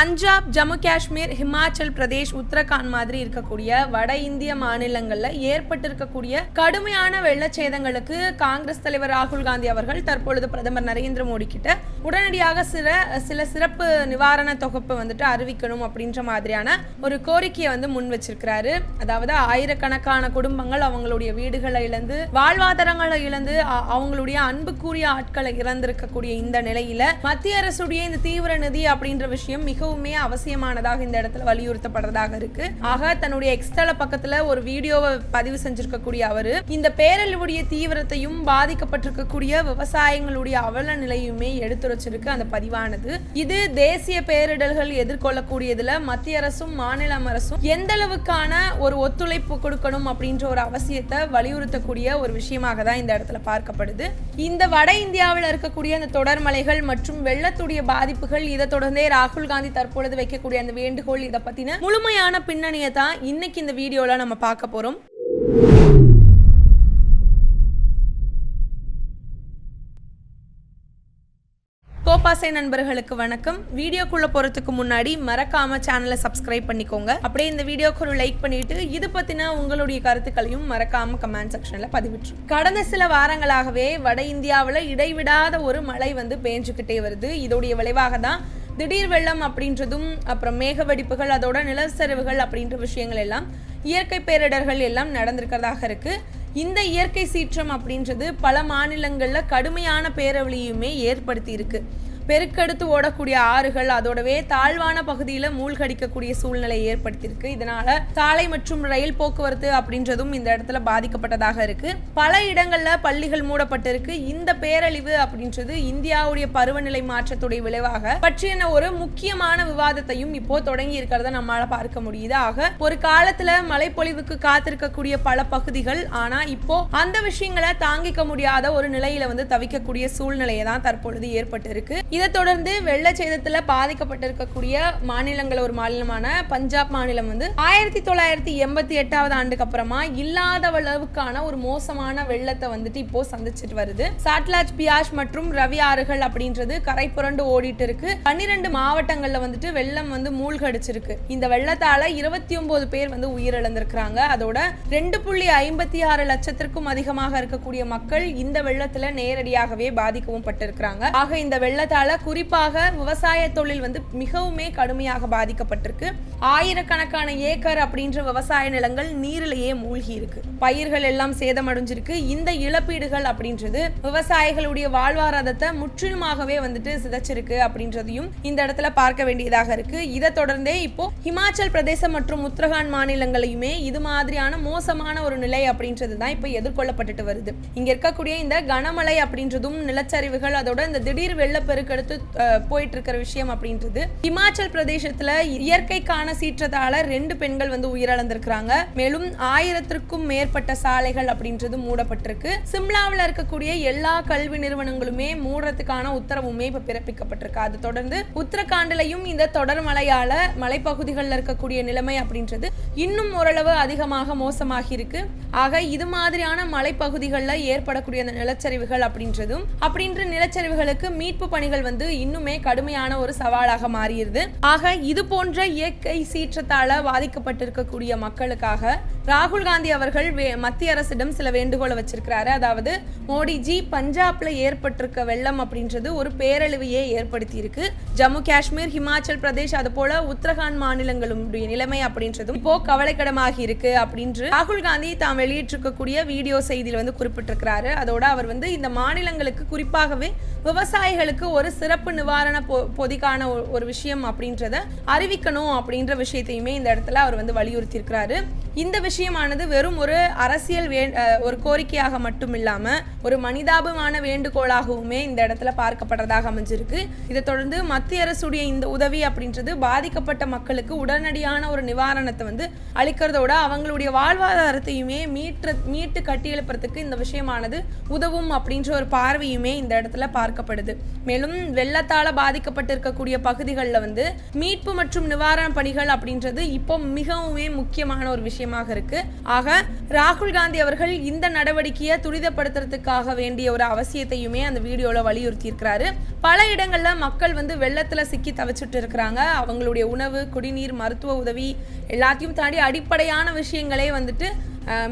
பஞ்சாப் ஜம்மு காஷ்மீர் ஹிமாச்சல் பிரதேஷ் உத்தரகாண்ட் மாதிரி இருக்கக்கூடிய வட இந்திய மாநிலங்களில் ஏற்பட்டிருக்கக்கூடிய கடுமையான வெள்ளச்சேதங்களுக்கு காங்கிரஸ் தலைவர் ராகுல் காந்தி அவர்கள் தற்பொழுது பிரதமர் நரேந்திர மோடி கிட்ட உடனடியாக சில சில சிறப்பு நிவாரண தொகுப்பு வந்துட்டு அறிவிக்கணும் அப்படின்ற மாதிரியான ஒரு கோரிக்கையை வந்து முன் வச்சிருக்கிறாரு. அதாவது ஆயிரக்கணக்கான குடும்பங்கள் அவங்களுடைய வீடுகளை இழந்து வாழ்வாதாரங்களை இழந்து அ- அவங்களுடைய அன்புக்குரிய ஆட்களை இறந்திருக்கக்கூடிய இந்த நிலையில மத்திய அரசுடைய இந்த தீவிர நிதி அப்படின்ற விஷயம் மிகவுமே அவசியமானதாக இந்த இடத்துல வலியுறுத்தப்படுறதாக இருக்கு. ஆக தன்னுடைய எக்ஸ்தல பக்கத்துல ஒரு வீடியோவை பதிவு செஞ்சிருக்கக்கூடிய அவரு. இந்த பேரழிவுடைய தீவிரத்தையும் பாதிக்கப்பட்டிருக்கக்கூடிய விவசாயங்களுடைய அவல நிலையுமே எடுத்துரைச்சிருக்கு அந்த பதிவானது. இது தேசிய பேரிடர்கள் எதிர்கொள்ளக்கூடியதுல மத்திய அரசும் மாநில அரசும் எந்த அளவுக்கான ஒரு ஒத்துழைப்பு கொடுக்கணும் அப்படின்ற ஒரு அவசியத்தை வலியுறுத்தக்கூடிய ஒரு விஷயமாக தான் இந்த இடத்துல பார்க்கப்படுது. இந்த வட இந்தியாவில் இருக்கக்கூடிய அந்த தொடர்மலைகள் மற்றும் வெள்ளத்துடைய பாதிப்புகள் இதை தொடர்ந்தே ராகுல் காந்தி தற்பொழுது வைக்கக்கூடிய அந்த வேண்டுகோள் இதை பத்தின முழுமையான பின்னணியை தான் இன்னைக்கு இந்த வீடியோல நம்ம பார்க்க போறோம். கோபாசை நண்பர்களுக்கு வணக்கம். வீடியோக்குள்ள போறதுக்கு முன்னாடி மறக்காம சேனலை சப்ஸ்கிரைப் பண்ணிக்கோங்க. அப்படியே இந்த வீடியோக்கு ஒரு லைக் பண்ணிட்டு இது பத்தின உங்களுடைய கருத்துக்களையும் மறக்காம கமெண்ட் செக்ஷன்ல பதிவிட்டு கடந்த சில வாரங்களாகவே வட இந்தியாவில் இடைவிடாத ஒரு மழை வந்து பேஞ்சுக்கிட்டே வருது. இதோடைய விளைவாக தான் திடீர் வெள்ளம் அப்படின்றதும் அப்புறம் மேக வெடிப்புகள் அதோட நிலச்சரிவுகள் அப்படின்ற விஷயங்கள் எல்லாம் இயற்கை பேரிடர்கள் எல்லாம் நடந்திருக்கிறதாக இருக்கு. இந்த இயற்கை சீற்றம் அப்படின்றது பல மாநிலங்களில் கடுமையான பேரவழியுமே ஏற்படுத்தி இருக்குது பெருக்கெடுத்து ஓடக்கூடிய ஆறுகள் அதோடவே தாழ்வான பகுதியில் மூழ்கடிக்கக்கூடிய சூழ்நிலை ஏற்படுத்தியிருக்கு. இதனால சாலை மற்றும் ரயில் போக்குவரத்து அப்படின்றதும் இந்த இடத்துல பாதிக்கப்பட்டதாக இருக்கு. பல இடங்கள்ல பள்ளிகள் மூடப்பட்டிருக்கு. இந்த பேரழிவு அப்படின்றது இந்தியாவுடைய பருவநிலை மாற்றத்துடைய விளைவாக பற்றின ஒரு முக்கியமான விவாதத்தையும் இப்போ தொடங்கி இருக்கிறத நம்மளால பார்க்க முடியுது. ஆக ஒரு காலத்துல மழைப்பொழிவுக்கு காத்திருக்கக்கூடிய பல பகுதிகள் ஆனா இப்போ அந்த விஷயங்களை தாங்கிக்க முடியாத ஒரு நிலையில வந்து தவிக்கக்கூடிய சூழ்நிலையை தான் தற்பொழுது ஏற்பட்டிருக்கு. இதை தொடர்ந்து வெள்ள சேதத்துல பாதிக்கப்பட்டிருக்கக்கூடிய மாநிலங்கள் ஒரு மாநிலமான பஞ்சாப் மாநிலம் வந்து ஆயிரத்தி தொள்ளாயிரத்தி எண்பத்தி எட்டாவது ஆண்டுக்கு அப்புறமா இல்லாத அளவுக்கான ஒரு மோசமான வெள்ளத்தை வந்துட்டு இப்போ சந்திச்சிட்டு வருது. சாட்லாஜ் பியாஷ் மற்றும் ரவி ஆறுகள் அப்படின்றது கரை புரண்டு ஓடிட்டு இருக்கு. பன்னிரெண்டு மாவட்டங்கள்ல வந்துட்டு வெள்ளம் வந்து மூழ்கடிச்சிருக்கு. இந்த வெள்ளத்தால இருபத்தி ஒன்பது பேர் வந்து உயிரிழந்திருக்கிறாங்க. அதோட ரெண்டு புள்ளி ஐம்பத்தி ஆறு லட்சத்திற்கும் அதிகமாக இருக்கக்கூடிய மக்கள் இந்த வெள்ளத்துல நேரடியாகவே பாதிக்கவும் பட்டிருக்கிறாங்க. ஆக இந்த வெள்ளத்தால குறிப்பாக விவசாய தொழில் வந்து மிகவுமே கடுமையாக பாதிக்கப்பட்டிருக்கு. ஆயிரக்கணக்கான ஏக்கர் அப்படின்ற விவசாய நிலங்கள் நீரிலேயே மூழ்கி இருக்கு. பயிர்கள் எல்லாம் சேதமடைஞ்சிருக்கு. இந்த இழப்பீடுகள் அப்படின்றது விவசாயிகளுடைய வாழ்வாதாரத்தை முற்றிலுமாகவே வந்துட்டு சிதைச்சிருக்கு அப்படின்றதையும் இந்த இடத்துல பார்க்க வேண்டியதாக இருக்கு. இதை தொடர்ந்தே இப்போ ஹிமாச்சல் பிரதேசம் மற்றும் உத்தரகாண்ட் மாநிலங்களையுமே இது மாதிரியான மோசமான ஒரு நிலை அப்படின்றது தான் இப்போ எதிர்கொள்ளப்பட்டுட்டு வருது. இங்க இருக்கக்கூடிய இந்த கனமழை அப்படின்றதும் நிலச்சரிவுகள் அதோட இந்த திடீர் வெள்ளப்பெருக்கு அஹ், போயிட்டு இருக்கிற விஷயம் அப்படின்றது இமாச்சல் பிரதேசத்துல இயற்கைக்கான சீற்றத்தால ரெண்டு பெண்கள் வந்து உயிரிழந்திருக்கிறாங்க. மேலும் ஆயிரத்திற்கும் மேற்பட்ட சாலைகள் அப்படின்றது மூடப்பட்டிருக்கு. சிம்லாவில் இருக்கக்கூடிய எல்லா கல்வி நிறுவனங்களுமே மூடுறதுக்கான உத்தரவுமே இப்ப பிறப்பிக்கப்பட்டிருக்கு. அது தொடர்ந்து உத்தரகாண்டிலையும் இந்த தொடர் மழையால மலைப்பகுதிகளில் இருக்கக்கூடிய நிலைமை அப்படின்றது இன்னும் ஓரளவு அதிகமாக மோசமாகி இருக்கு ஆக இது மாதிரியான மலைப்பகுதிகளில் ஏற்படக்கூடிய அந்த நிலச்சரிவுகள் அப்படின்றதும் அப்படின்ற நிலச்சரிவுகளுக்கு மீட்பு பணிகள் வந்து இன்னுமே கடுமையான ஒரு சவாலாக மாறியிருது ஆக இது போன்ற இயற்கை சீற்றத்தால பாதிக்கப்பட்டிருக்கக்கூடிய மக்களுக்காக ராகுல் காந்தி அவர்கள் மத்திய அரசிடம் சில வேண்டுகோளை வச்சிருக்கிறாரு. அதாவது மோடிஜி பஞ்சாப்ல ஏற்பட்டிருக்க வெள்ளம் அப்படின்றது ஒரு பேரழிவையே ஏற்படுத்தி இருக்கு ஜம்மு காஷ்மீர் ஹிமாச்சல் பிரதேஷ் அது போல உத்தரகாண்ட் மாநிலங்களுடைய நிலைமை அப்படின்றதும் இப்போ கவலைக்கிடமாகி இருக்கு அப்படின்று ராகுல் காந்தி தாம் வெளியிட்டிருக்கக்கூடிய வீடியோ செய்தியில் வந்து குறிப்பிட்டிருக்கிறாரு. அதோட அவர் வந்து இந்த மாநிலங்களுக்கு குறிப்பாகவே விவசாயிகளுக்கு ஒரு சிறப்பு நிவாரண பொ- பொதிக்கான ஒரு- ஒரு விஷயம் அப்படின்றத அறிவிக்கணும் அப்படின்ற விஷயத்தையுமே இந்த இடத்துல அவர் வந்து வலியுறுத்தி இருக்கிறாரு இந்த விஷயமானது வெறும் ஒரு அரசியல் வே ஒரு கோரிக்கையாக மட்டும் இல்லாம ஒரு மனிதாபமான வேண்டுகோளாகவுமே இந்த இடத்துல பார்க்கப்படுறதாக அமைஞ்சிருக்கு. இதை தொடர்ந்து மத்திய அரசுடைய இந்த உதவி அப்படின்றது பாதிக்கப்பட்ட மக்களுக்கு உடனடியான ஒரு நிவாரணத்தை வந்து அளிக்கிறதோட அவங்களுடைய வாழ்வாதாரத்தையுமே மீட்டு மீட்டு கட்டியெழுப்புறதுக்கு இந்த விஷயமானது உதவும் அப்படின்ற ஒரு பார்வையுமே இந்த இடத்துல பார்க்கப்படுது. மேலும் வெள்ளத்தால் பாதிக்கப்பட்டிருக்கக்கூடிய பகுதிகளில் வந்து மீட்பு மற்றும் நிவாரண பணிகள் அப்படின்றது இப்போ மிகவுமே முக்கியமான ஒரு விஷயமாக இருக்கு. ஆக ராகுல் காந்தி அவர்கள் இந்த நடவடிக்கையை துரிதப்படுத்துறதுக்காக வேண்டிய ஒரு அவசியத்தையுமே அந்த வீடியோவில் வலியுறுத்தி இருக்கிறாரு பல இடங்கள்ல மக்கள் வந்து வெள்ளத்துல சிக்கி தவிச்சிட்டு இருக்கிறாங்க. அவங்களுடைய உணவு குடிநீர் மருத்துவ உதவி எல்லாத்தையும் தாண்டி அடிப்படையான விஷயங்களே வந்துட்டு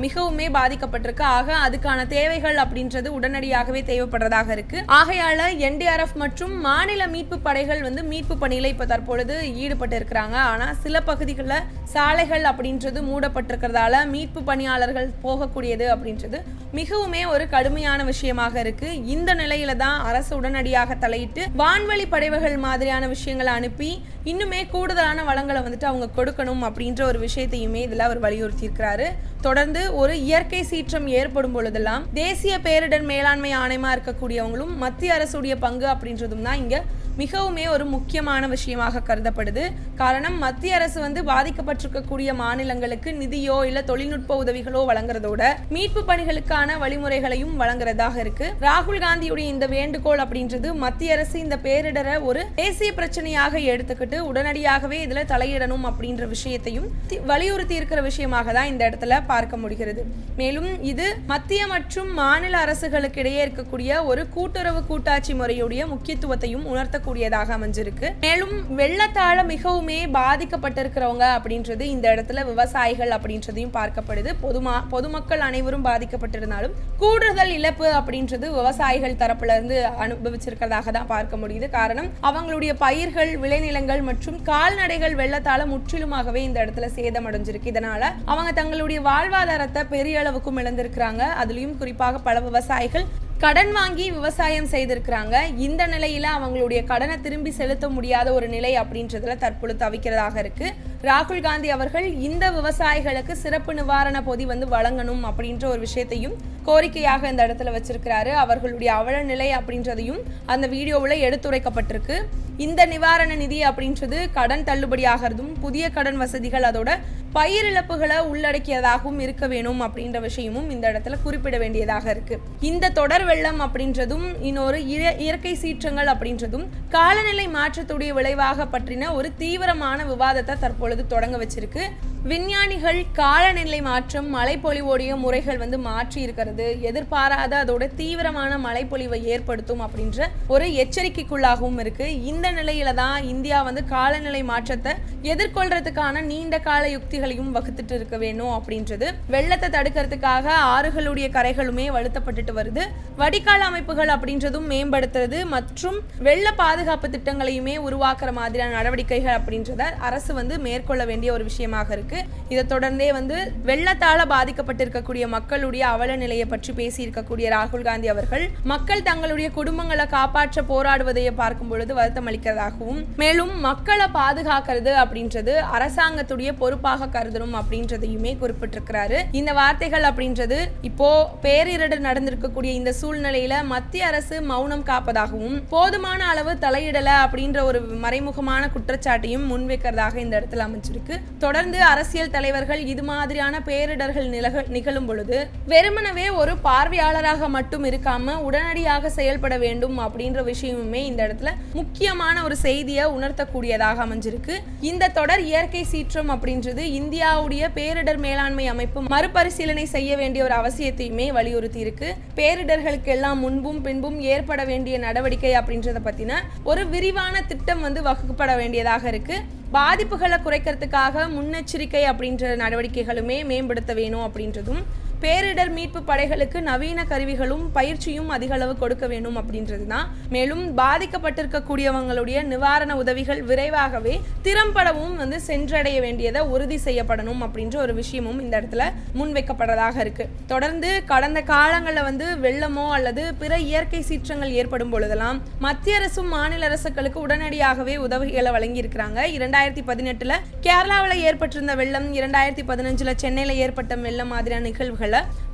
மிகவுமே பாதிக்கப்பட்டிருக்கு. ஆக அதுக்கான தேவைகள் அப்படின்றது உடனடியாகவே தேவைப்படுறதாக இருக்கு. ஆகையால என்டிஆர்எஃப் மற்றும் மாநில மீட்பு படைகள் வந்து மீட்பு பணியில இப்ப தற்பொழுது ஈடுபட்டு இருக்கிறாங்க ஆனா சில பகுதிகளில் சாலைகள் அப்படின்றது மூடப்பட்டிருக்கிறதால மீட்பு பணியாளர்கள் போகக்கூடியது அப்படின்றது மிகவுமே ஒரு கடுமையான விஷயமாக இருக்கு. இந்த நிலையில தான் அரசு உடனடியாக தலையிட்டு வான்வழி படைவுகள் மாதிரியான விஷயங்களை அனுப்பி இன்னுமே கூடுதலான வளங்களை வந்துட்டு அவங்க கொடுக்கணும் அப்படின்ற ஒரு விஷயத்தையுமே இதுல அவர் வலியுறுத்தி இருக்கிறாரு தொடர்ந்து ஒரு இயற்கை சீற்றம் ஏற்படும் பொழுதெல்லாம் தேசிய பேரிடர் மேலாண்மை ஆணையமா இருக்கக்கூடியவங்களும் மத்திய அரசுடைய பங்கு அப்படின்றதும் தான் இங்க மிகவுமே ஒரு முக்கியமான விஷயமாக கருதப்படுது. காரணம் மத்திய அரசு வந்து பாதிக்கப்பட்டிருக்கக்கூடிய மாநிலங்களுக்கு நிதியோ இல்ல தொழில்நுட்ப உதவிகளோ வழங்குறதோட மீட்பு பணிகளுக்கான வழிமுறைகளையும் வழங்குறதாக இருக்கு. ராகுல் காந்தியுடைய இந்த வேண்டுகோள் அப்படின்றது மத்திய அரசு இந்த பேரிடரை ஒரு தேசிய பிரச்சனையாக எடுத்துக்கிட்டு உடனடியாகவே இதுல தலையிடணும் அப்படின்ற விஷயத்தையும் வலியுறுத்தி இருக்கிற விஷயமாக தான் இந்த இடத்துல பார்க்க முடிகிறது. மேலும் இது மத்திய மற்றும் மாநில அரசுகளுக்கு இடையே இருக்கக்கூடிய ஒரு கூட்டுறவு கூட்டாட்சி முறையுடைய முக்கியத்துவத்தையும் உணர்த்தக்கூடியதாக அமைஞ்சிருக்கு. மேலும் வெள்ளத்தால மிகவுமே பாதிக்கப்பட்டிருக்கிறவங்க அப்படின்றது இந்த இடத்துல விவசாயிகள் அப்படின்றதையும் பார்க்கப்படுது. பொதுமா பொதுமக்கள் அனைவரும் பாதிக்கப்பட்டிருந்தாலும் கூடுதல் இழப்பு அப்படின்றது விவசாயிகள் தரப்புல இருந்து அனுபவிச்சிருக்கிறதாக தான் பார்க்க முடியுது. காரணம் அவங்களுடைய பயிர்கள் விளைநிலங்கள் மற்றும் கால்நடைகள் வெள்ளத்தால முற்றிலுமாகவே இந்த இடத்துல சேதமடைஞ்சிருக்கு. இதனால அவங்க தங்களுடைய வாழ்வா வாழ்வாதாரத்தை பெரிய அளவுக்கும் இழந்திருக்கிறாங்க. அதுலயும் குறிப்பாக பல விவசாயிகள் கடன் வாங்கி விவசாயம் செய்திருக்கிறாங்க. இந்த நிலையில அவங்களுடைய கடனை திரும்பி செலுத்த முடியாத ஒரு நிலை அப்படின்றதுல தற்பொழுது தவிக்கிறதாக இருக்கு. ராகுல் காந்தி அவர்கள் இந்த விவசாயிகளுக்கு சிறப்பு நிவாரண பொதி வந்து வழங்கணும் அப்படின்ற ஒரு விஷயத்தையும் கோரிக்கையாக இந்த இடத்துல வச்சிருக்கிறாரு. அவர்களுடைய அவல நிலை அப்படின்றதையும் அந்த வீடியோவில் எடுத்துரைக்கப்பட்டிருக்கு. இந்த நிவாரண நிதி அப்படின்றது கடன் தள்ளுபடி ஆகிறதும் புதிய கடன் வசதிகள் அதோட பயிர் இழப்புகளை உள்ளடக்கியதாகவும் இருக்க வேணும் அப்படின்ற விஷயமும் இந்த இடத்துல குறிப்பிட வேண்டியதாக இருக்கு. இந்த தொடர் வெள்ளம் அப்படின்றதும் இன்னொரு இயற்கை சீற்றங்கள் அப்படின்றதும் காலநிலை மாற்றத்துடைய விளைவாக பற்றின ஒரு தீவிரமான விவாதத்தை தற்பொழுது தொடங்க வச்சிருக்கு. விஞ்ஞானிகள் காலநிலை மாற்றம் மழைப்பொழிவோடைய முறைகள் வந்து மாற்றி இருக்கிறது எதிர்பாராத அதோட தீவிரமான மழைப்பொழிவை ஏற்படுத்தும் அப்படின்ற ஒரு எச்சரிக்கைக்குள்ளாகவும் இருக்கு. இந்த நிலையில தான் இந்தியா வந்து காலநிலை மாற்றத்தை எதிர்கொள்றதுக்கான நீண்ட கால யுக்திகளையும் வகுத்துட்டு இருக்க வேணும் அப்படின்றது. வெள்ளத்தை தடுக்கிறதுக்காக ஆறுகளுடைய கரைகளுமே வலுத்தப்பட்டுட்டு வருது. வடிகால் அமைப்புகள் அப்படின்றதும் மேம்படுத்துறது மற்றும் வெள்ள பாதுகாப்பு திட்டங்களையுமே உருவாக்குற மாதிரியான நடவடிக்கைகள் அப்படின்றத அரசு வந்து மேற்கொள்ள வேண்டிய ஒரு விஷயமாக இருக்கு. இதை தொடர்ந்தே வந்து வெள்ளத்தால பாதிக்கப்பட்டிருக்கக்கூடிய மக்களுடைய அவல நிலையை பற்றி பேசியிருக்கக்கூடிய ராகுல் காந்தி அவர்கள் மக்கள் தங்களுடைய குடும்பங்களை காப்பாற்ற போராடுவதை பார்க்கும் பொழுது வருத்தம் அளிக்கிறதாகவும் மேலும் மக்களை பாதுகாக்கிறது அப்படின்றது அரசாங்கத்துடைய பொறுப்பாக கருதணும் அப்படின்றதையுமே குறிப்பிட்டிருக்கிறாரு. இந்த வார்த்தைகள் அப்படின்றது இப்போ பேரிரடு நடந்திருக்கக்கூடிய இந்த சூழ்நிலையில மத்திய அரசு மௌனம் காப்பதாகவும் போதுமான அளவு தலையிடல அப்படின்ற ஒரு மறைமுகமான குற்றச்சாட்டையும் முன்வைக்கிறதாக இந்த இடத்துல அமைச்சிருக்கு தொடர்ந்து அரசியல் தலைவர்கள் இது மாதிரியான பேரிடர்கள் நிலக நிகழும் பொழுது வெறுமனவே ஒரு பார்வையாளராக மட்டும் இருக்காம உடனடியாக செயல்பட வேண்டும் அப்படின்ற விஷயமுமே இந்த இடத்துல முக்கியமான ஒரு செய்தியை உணர்த்தக்கூடியதாக அமைஞ்சிருக்கு. இந்த தொடர் இயற்கை சீற்றம் அப்படின்றது இந்தியாவுடைய பேரிடர் மேலாண்மை அமைப்பு மறுபரிசீலனை செய்ய வேண்டிய ஒரு அவசியத்தையுமே வலியுறுத்தி இருக்கு பேரிடர்களுக்கெல்லாம் முன்பும் பின்பும் ஏற்பட வேண்டிய நடவடிக்கை அப்படின்றத பத்தின ஒரு விரிவான திட்டம் வந்து வகுக்கப்பட வேண்டியதாக இருக்கு. பாதிப்புகளை குறைக்கிறதுக்காக முன்னெச்சரிக்கை அப்படின்ற நடவடிக்கைகளுமே மேம்படுத்த வேணும் அப்படின்றதும் பேரிடர் மீட்பு படைகளுக்கு நவீன கருவிகளும் பயிற்சியும் அதிக அளவு கொடுக்க வேண்டும் அப்படின்றது தான் மேலும் பாதிக்கப்பட்டிருக்கக்கூடியவங்களுடைய நிவாரண உதவிகள் விரைவாகவே திறம்படவும் வந்து சென்றடைய வேண்டியதை உறுதி செய்யப்படணும் அப்படின்ற ஒரு விஷயமும் இந்த இடத்துல முன்வைக்கப்படுறதாக இருக்கு. தொடர்ந்து கடந்த காலங்களில் வந்து வெள்ளமோ அல்லது பிற இயற்கை சீற்றங்கள் ஏற்படும் பொழுதெல்லாம் மத்திய அரசும் மாநில அரசுகளுக்கு உடனடியாகவே உதவிகளை வழங்கி இருக்கிறாங்க இரண்டாயிரத்தி பதினெட்டுல கேரளாவில் ஏற்பட்டிருந்த வெள்ளம் இரண்டாயிரத்தி பதினஞ்சுல சென்னையில் ஏற்பட்ட வெள்ளம் மாதிரியான நிகழ்வுகள்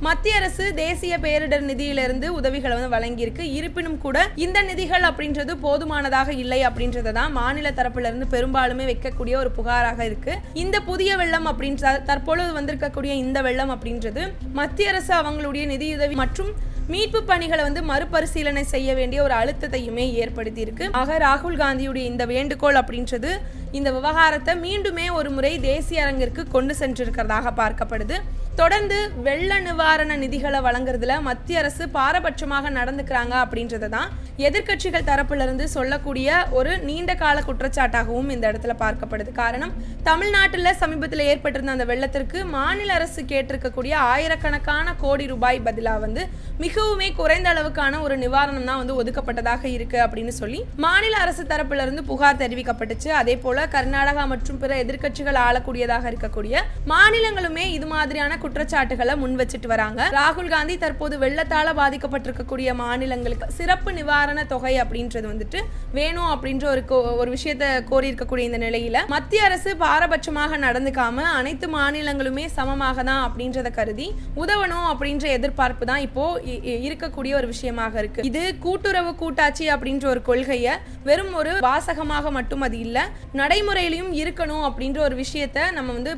மத்திய அரசு தேசிய பேரிடர் நிதியிலிருந்து உதவிகளை வந்து வழங்கியிருக்கு. இருப்பினும் கூட இந்த நிதிகள் அப்படின்றது போதுமானதாக இல்லை அப்படின்றத தான் மாநில தரப்புல இருந்து பெரும்பாலுமே வைக்கக்கூடிய ஒரு புகாராக இருக்கு. இந்த புதிய வெள்ளம் அப்படின்ற தற்பொழுது வந்திருக்கக்கூடிய இந்த வெள்ளம் அப்படின்றது மத்திய அரசு அவங்களுடைய நிதியுதவி மற்றும் மீட்பு பணிகளை வந்து மறுபரிசீலனை செய்ய வேண்டிய ஒரு அழுத்தத்தையுமே ஏற்படுத்தி இருக்கு ஆக ராகுல் காந்தியுடைய இந்த வேண்டுகோள் அப்படின்றது இந்த விவகாரத்தை மீண்டுமே ஒரு முறை தேசிய அரங்கிற்கு கொண்டு சென்றிருக்கிறதாக பார்க்கப்படுது. தொடர்ந்து வெள்ள நிவாரண நிதிகளை வழங்குறதுல மத்திய அரசு பாரபட்சமாக நடந்துக்கிறாங்க அப்படின்றத தான் எதிர்கட்சிகள் தரப்பிலிருந்து சொல்லக்கூடிய ஒரு நீண்ட கால குற்றச்சாட்டாகவும் இந்த இடத்துல பார்க்கப்படுது. காரணம் தமிழ்நாட்டில் சமீபத்தில் ஏற்பட்டிருந்த அந்த வெள்ளத்திற்கு மாநில அரசு கேட்டிருக்கக்கூடிய ஆயிரக்கணக்கான கோடி ரூபாய் பதிலாக வந்து மிகவுமே குறைந்த அளவுக்கான ஒரு நிவாரணம் தான் வந்து ஒதுக்கப்பட்டதாக இருக்கு அப்படின்னு சொல்லி மாநில அரசு தரப்பிலிருந்து புகார் தெரிவிக்கப்பட்டுச்சு. அதே போல கர்நாடகா மற்றும் பிற எதிர்க்கட்சிகள் ஆளக்கூடியதாக இருக்கக்கூடிய மாநிலங்களுமே இது மாதிரியான குற்றச்சாட்டுகளை முன் வச்சுட்டு வராங்க. ராகுல் காந்தி தற்போது வெள்ளத்தால பாதிக்கப்பட்டிருக்கக்கூடிய மாநிலங்களுக்கு சிறப்பு நிவாரண தொகை அப்படின்றது வந்துட்டு வேணும் அப்படின்ற ஒரு கோ- ஒரு விஷயத்த கோரியிருக்கக்கூடிய இந்த நிலையில மத்திய அரசு பாரபட்சமாக நடந்துக்காம அனைத்து மாநிலங்களுமே சமமாக தான் அப்படின்றத கருதி உதவணும் அப்படின்ற எதிர்பார்ப்பு தான் இப்போ இ- இருக்கக்கூடிய ஒரு விஷயமாக இருக்கு. இது கூட்டுறவு கூட்டாட்சி அப்படின்ற ஒரு கொள்கையை வெறும் ஒரு வாசகமாக மட்டும் அது இல்ல நடைமுறையிலையும் இருக்கணும் அப்படின்ற ஒரு விஷயத்த நம்ம வந்து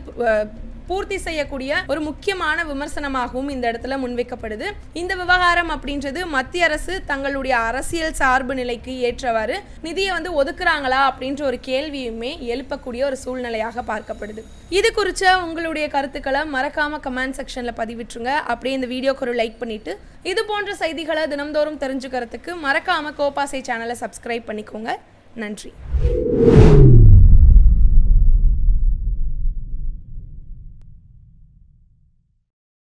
பூர்த்தி செய்யக்கூடிய ஒரு முக்கியமான விமர்சனமாகவும் இந்த இடத்துல முன்வைக்கப்படுது. இந்த விவகாரம் அப்படின்றது மத்திய அரசு தங்களுடைய அரசியல் சார்பு நிலைக்கு ஏற்றவாறு நிதியை வந்து ஒதுக்குறாங்களா அப்படின்ற ஒரு கேள்வியுமே எழுப்பக்கூடிய ஒரு சூழ்நிலையாக பார்க்கப்படுது. இது குறித்த உங்களுடைய கருத்துக்களை மறக்காம கமெண்ட் செக்ஷன்ல பதிவிட்டுருங்க. அப்படியே இந்த வீடியோக்கு ஒரு லைக் பண்ணிட்டு இது போன்ற செய்திகளை தினம்தோறும் தெரிஞ்சுக்கிறதுக்கு மறக்காம கோபாசை சேனலை சப்ஸ்கிரைப் பண்ணிக்கோங்க. நன்றி.